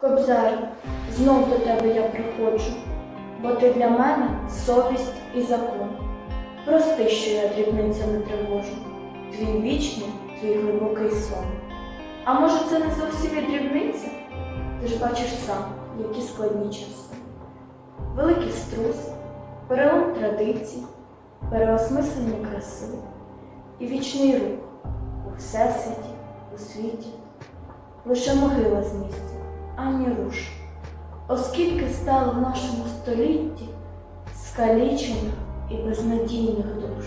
Кобзар, знов до тебе я приходжу, бо ти для мене совість і закон. Прости, що я дрібниця не тривожу, твій вічний, твій глибокий сон. А може це не зовсім і дрібниця? Ти ж бачиш сам, які складні часи. Великий струс, перелом традицій, переосмислення краси і вічний рух у всесвіті, у світі, лише могила з місця, ані руш. Оскільки стало в нашому столітті скалічених і безнадійних душ.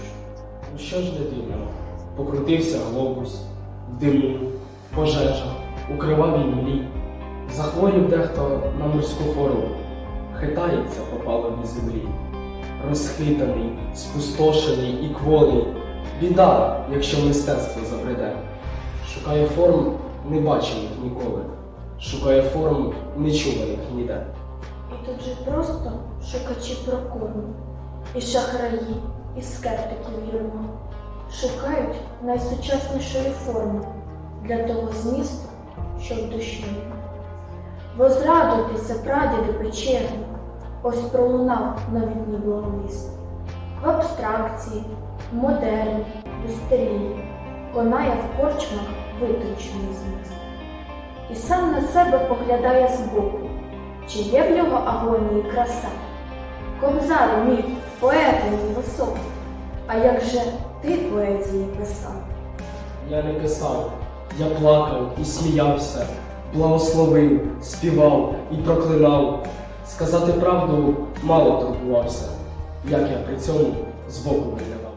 Ну що ж не дивно? Покрутився глобус в диму, в пожежах, у кривавій млі. Захворів дехто на морську хворобу, хитається по паливі землі. Розхитаний, спустошений і кволий. Біда, якщо мистецтво забреде. Шукає форм небачених ніколи, шукає форм нечуваних ніде. І тут же просто шукачі прокорму, і шахраї, і скептиків юрма шукають найсучаснішої форми для того змісту, що в душі. Возрадуйтеся, прадіди печерні, ось пролунав новітній благовіст. В абстракції, модерні, в конає в корчмах витручений зміст. І сам на себе поглядає збоку, чи є в нього агонії краса? Кобзару мій, поета мій а як же ти поезії писав? Я не писав, я плакав і сміявся, благословив, співав і проклинав. Сказати правду мало турбувався, як я при цьому збоку виглядав.